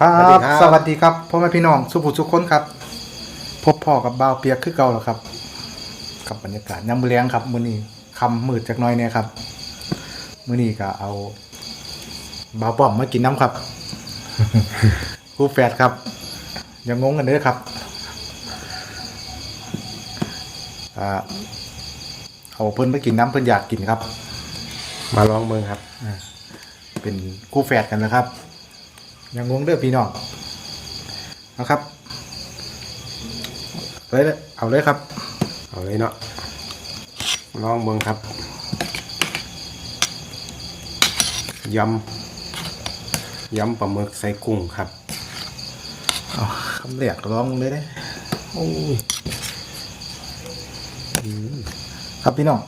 ครัสวัสดีบครับ สวัสดีครับพ่อแม่พี่น้องสุภุสุขคนครับ พบพ่อกับบ่าวเปียกคือเก่าแล้วครับ กับบรรยากาศยามมื้อแลงครับมื้อนี้คำมืดจักหน่อยเนี่ยครับมื้อนี้ก็เอาบ่าวป้อมมากินน้ำครับคู่แฝดครับ อย่างงงกันเด้อครับอ่าเอาเพิ่นมากินน้ำเพิ่นอยากกินครับ มาลองเมืองครับเป็นคู่แฝดกันนะครับ อย่างงงเด้อพี่น้องนะครับเลยเลยเอาเลยครับ เอาเลยเนาะลองเมืองครับยำยำปลาหมึกใส่กุ้งครับเอาคำเรียกร้องเลยได้โอ้ยครับพี่น้อง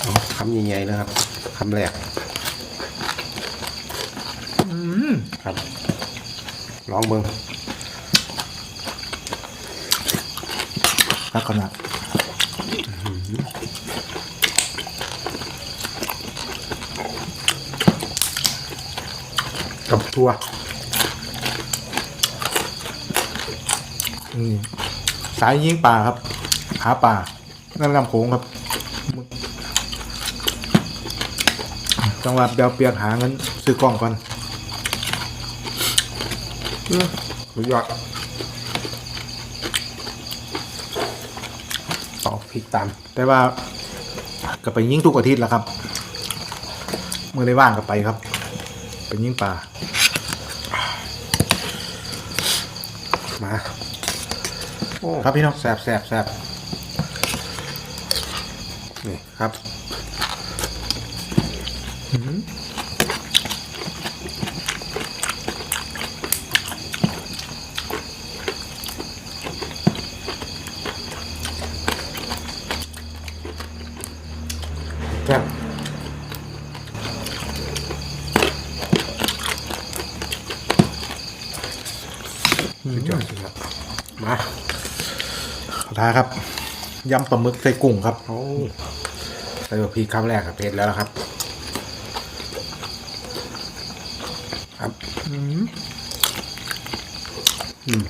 เอาคำใหญ่ๆนะครับคำแรก ครับลองเมืองรักขนาดกับทั่วอืมสายยิงป่าครับ หาป่านั่นลำโขงครับจังหวัดเดียวเปียกหาเงินซื้อกล้องก่อน สุดยอดต่อพริกตาม แต่ว่าก็ไปยิงทุกอาทิตย์แหล้วครับ เมื่อได้ว่างก็ไปครับ ไปยิงป่ามาโอ้ครับพี่น้องแซบแซบแซบนี่ครับแสุดยอดสุดยอดมาขอท้าครับยำปลาหมึกใส่กุ้งครับโอ้ใส่บะพริกคำแรกกับเผ็ดแล้วนะครับ ครับอืมอืม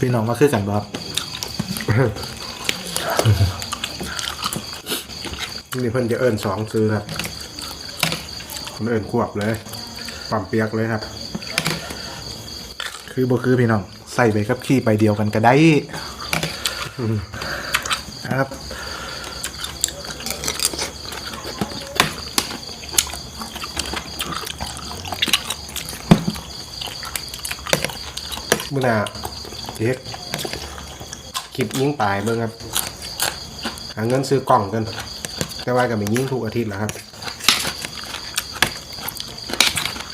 พี่น้องมาคือกันบ่ครับนี่เพิ่นจะเอิญสองซื้อครับเพิ่นเอิญควบเลยปั๊มเปียกเลยครับ คือบ่คือพี่น้อง ใส่ไปกับขี้ไปเดียวกันก็ได้ครับมื่อหนา เด็กคลิปยิงปลายเบิ่งครับ หาเงินซื้อกล่องกัน แต่ว่าก็มียิงทุกอาทิตย์แหละครับ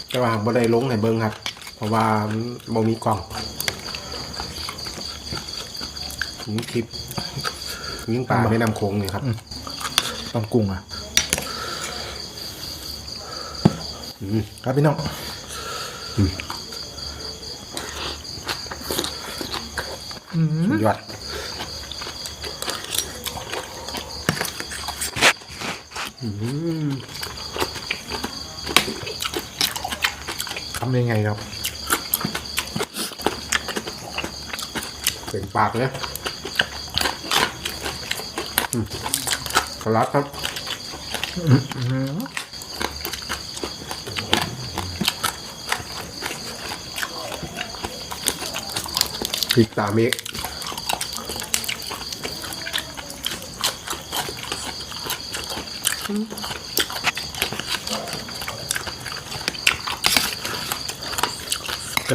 แต่ว่าบ่ได้ลงให้เบิ่งครับ เพราะว่ามันบ่มีกล่องยิงคลิปยิงปลาไม่นำโค้งนี่ครับต้องกุ้งอะอืมครับพี่น้อง สุดยอดทำยังไงครับเป็นปากเลยอืมขลัดครับพริกตาเมก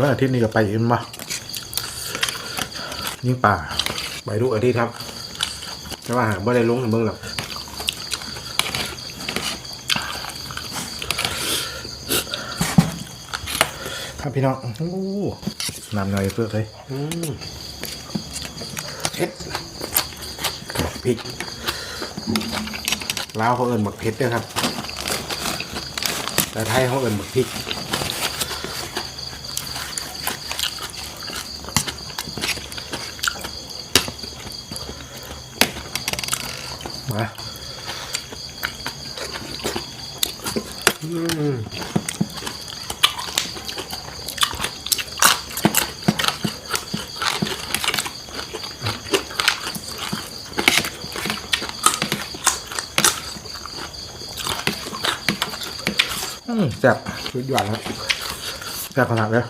ว่าอาทิตย์นี้ก็ไปอีกมั้ยมายิงป่า ไปทุกอาทิตย์ครับ แต่ว่าหาไม่ได้ลงให้เบิ่งหรอกครับพี่น้องโอ้โหน้ำหน่อยเพื่อเลยเผ็ดพริกลาวเขาเอิญบักเผ็ดด้วยครับ แต่ไทยเขาเอิ้นบักพริก มาอืมแซ่บสุดยอดครับแซ่บขนาดเลย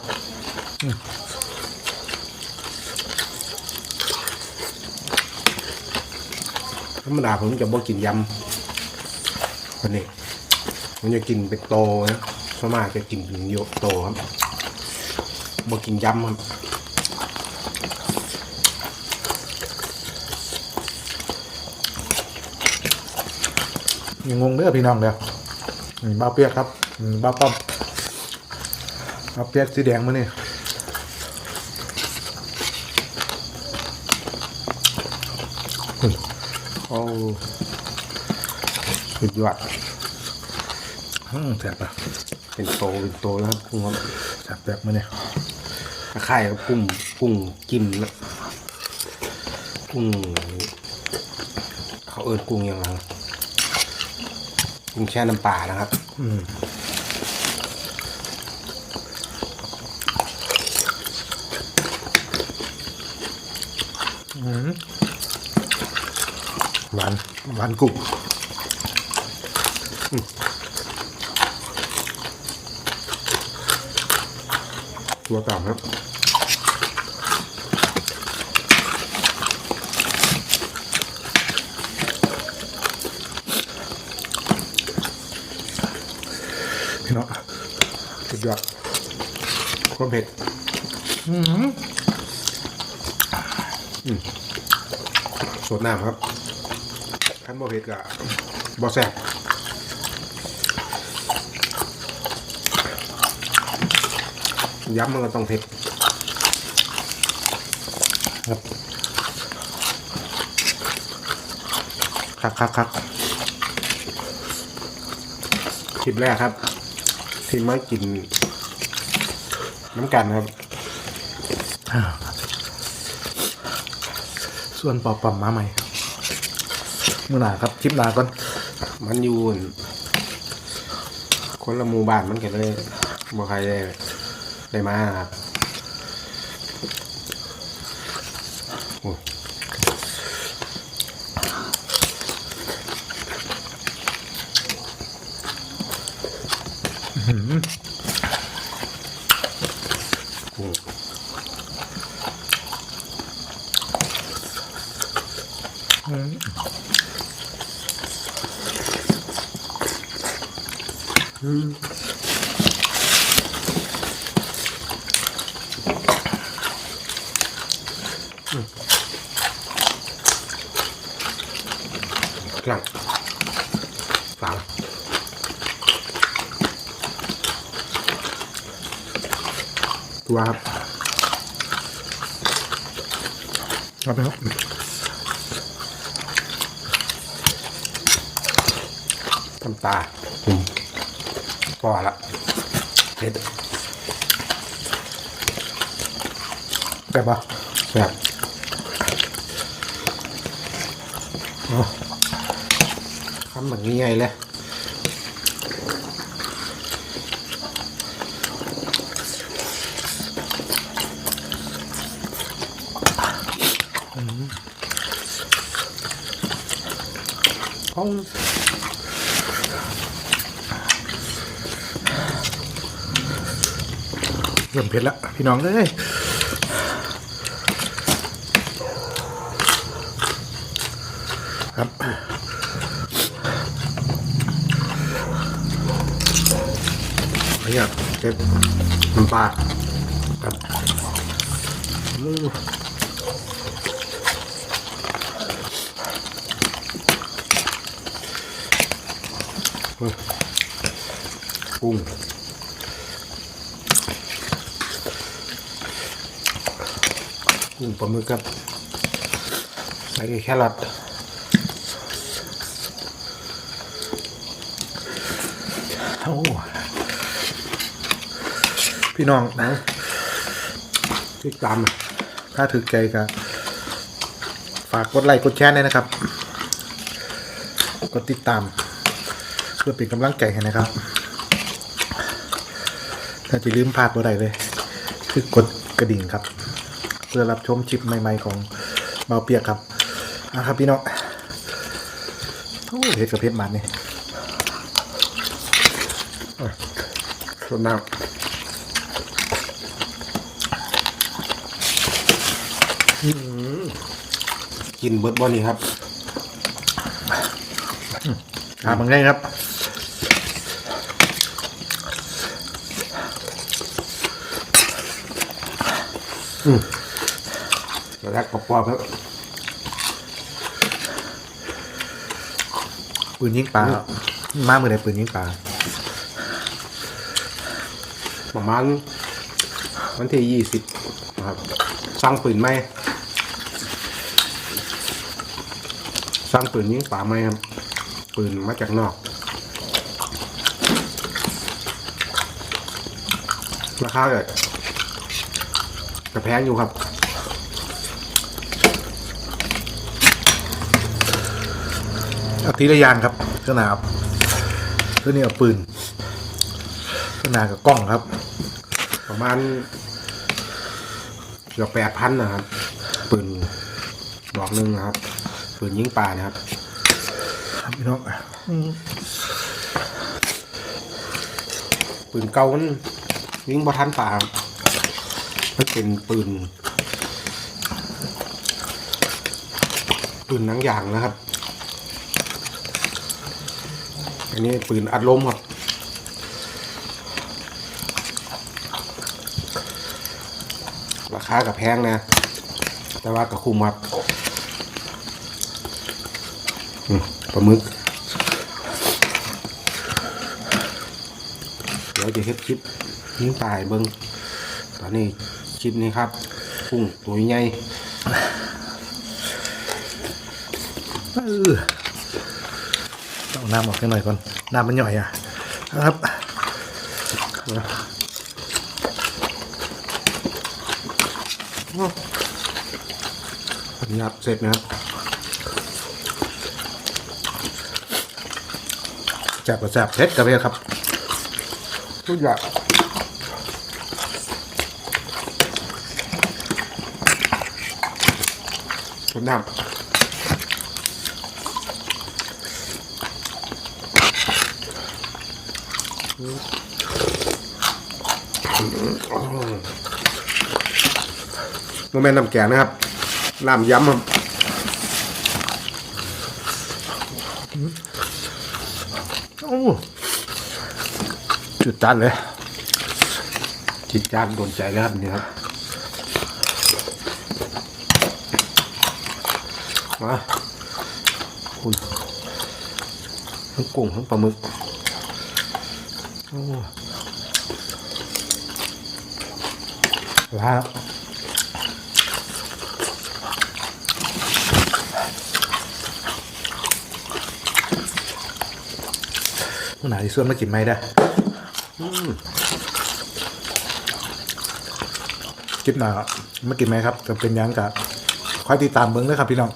รรมดาผมจะบ่กินยำวันนี้ผมจะกินเป็นโตนะสมาจะกินเป็นโยโตครับบ่กินยำครับยังงงเด้อพี่น้องเด้อบ้าเปียกครับบ้าป้อมบ้าเปียกสีแดงมานี่ โอ้สุดยอดอืมแซ่บอะเป็นโตเป็นโตแล้วครับกุ้งครับแซ่บแบบมาเนี่คล้ายๆกับกุ้งกุ้งจิ้มนะกุ้งเขาเอิ้นกุ้งยังไงกุ้งแช่น้ำปลานะครับ อืมอืมหวานหวานกรุบตัวต่ำครับพี่น้องสุดยอดความเผ็ดอืมสดน้ำครับ ขั้นบ่เผ็ดกับบ่แซ่บย้ำมันก็ต้องเผ็ดครับคักคักคักคลิปแรกครับ ที่มากิน น้ำกันครับ ส่วนปอบปอมมาใหม่ มื่อหนาครับคลิปหนาก่อนมันอยู่อั่นคนละหมู่บ้านมันก็เลยบ่ใครได้ได้มาครับโอ้ย กุ้งกลังฝาตัวครับครับพี่น้องทำตา พอละเผ็ดแบบว่าแซ่บอ๋อคำแบบนี้ไงเลยห้อง เริ่มเผ็ดและพี่น้องเลยครับอันนี้เผ็ดน้ำปลาครับอืมเฮ้ยกุ้ง กุ้งปลาหมึกครับ ใส่แครอทโอ้พี่น้องนะติดตามถ้าถือใจก็ฝากกดไลค์กดแชร์ด้วยนะครับ กดติดตาม เพื่อเป็นกำลังใจให้นะครับถ้าจะลืมพลาดตัวใดเลย คือกดกระดิ่งครับ เพื่อรับชมคลิปใหม่ ๆ ของเบาเปียกครับนะครับพี่น้องโอ้เห็ดกับเพชรมันนี่ส่วนน้ำอื้อหือกินเบิร์ดบอนี่ครับถามมันง่ายครับแล้วก็กรอบๆครับปืนยิงปลามาเมื่อไหรปืนยิงปลาประมาณวันที่ยี่สิบนะครับสร้างปืนไหมสร้างปืนยิงป่าไหมครับปืนมาจากนอกราคาก็กระแพงอยู่ครับ อาทีละยางครับเครื่องหนาครับเครื่องนี้เอาปืนเครื่องหนากับกล้องครับ ประมาณเกือบแปดพันนะครับ ปืนดอกหนึ่งนะครับ ปืนยิงป่านะครับพี่น้องปืนเก่ามันยิงบ่ทันป่าครับมันเป็นปืนปืนหนังยางนะครับ อันนี้ปืนอัดลมครับราคากับแพงนะ แต่ว่ากับคุ้มครับปลาหมึก เดี๋ยวจะเฮ็ดคลิปยิงตายเบิ้งตอนนี้คลิปนี้ครับกุ้งตัวใหญ่เออ น้ำออกให้หน่อยก่อน น้ำมันหย่อยอะนะครับยับเสร็จนะครับแซ่บกับแซ่บเผ็ดกับเผ็ดครับ ทุกอย่างต้นน้ำ โมเมนต์น้ำแกงนะครับ น้ำย้ำครับโอ้จุดจัดเลยจิตจานโดนใจแล้วครับนี่ครับ มาคุณทั้งกุ้งทั้งปลาหมึก ลาเมื่อไหร่ที่ส่วนมากินไหมได้คลิปหน้ามากินไหมครับ จะเป็นยังกับคอยติดตามเบิ้งเลยครับพี่น้อง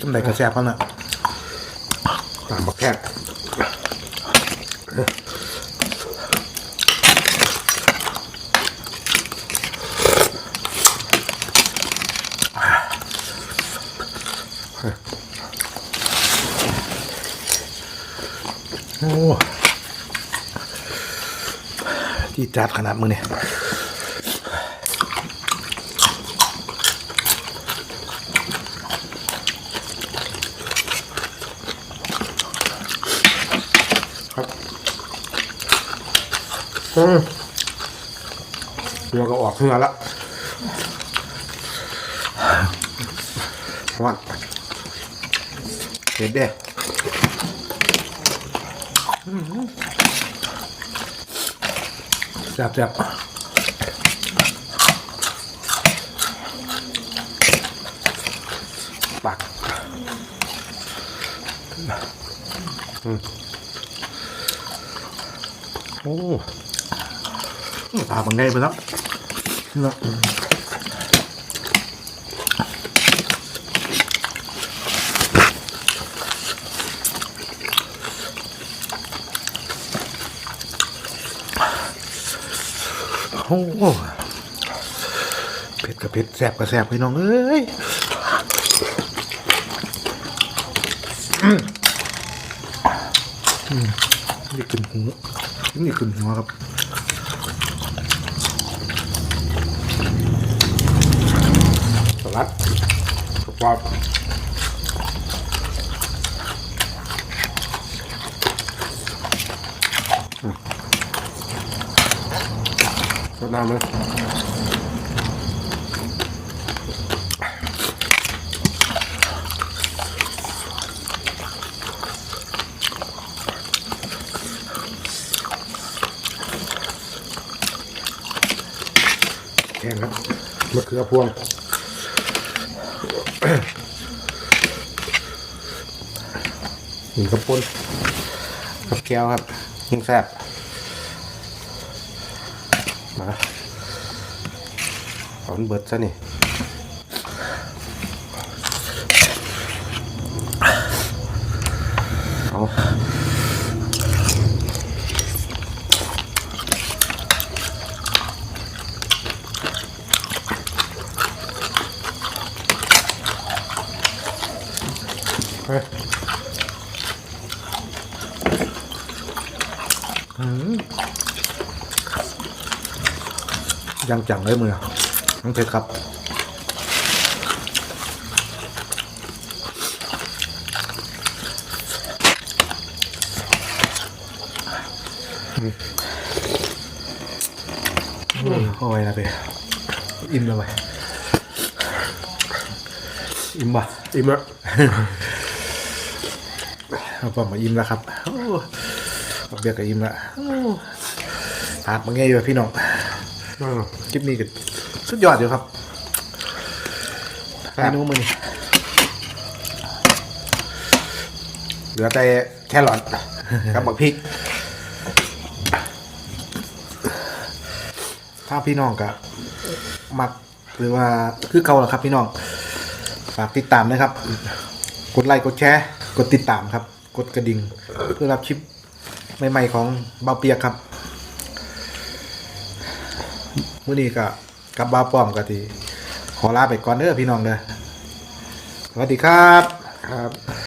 จำไหนกระ แซบกันอะตามบักแค่โอ้ที่จัดขนาดมือเนี่ย อืมเรือก็ออกเรือละว่าเผ็ดเด้แซ่บแซ่บปักโอ้ ตาบังได้ไปแล้วนะโอ้โหเผ็ดกับเผ็ดแสบกับแสบพี่น้องเอ้ยอืมอืมนี่ขึ้นหูนี่ขึ้นหัวครับ สลัด กรอบอืมสดน้ำเลยแห้งครับมะเขือพวงินกระปุนกับแก้วครับยิ่งแซ่บมาเอามันเบิดซะนี่ ยังจังเลยมือน้องเพชรครับโอ้ยนะเพ่อิ่มแล้วไปอิ่มป่ะอิ่มละเอาปอมมาอิ่มแล้วครับโอ้เอาเบียร์กับอิ่มแล้วโอ้ปากมันไงอยู่อะพี่น้องอ้าว คลิปนี้ก็สุดยอดอยู่ครับเมนูมือนี่เหลือแต่แครอทกับบักพริก ถ้าพี่น้องกะมักหรือว่าคือเก่าแหละครับพี่น้อง ฝากติดตามนะครับ กดไลค์กดแชร์กดติดตามครับ กดกระดิ่งเพื่อรับคลิปใหม่ๆของเบาเปียกครับ มื่อนี้ก็กลับบ้าป้อมกันทีขอลาไปก่อนเด้อพี่น้องเด้อสวัสดีครับครับ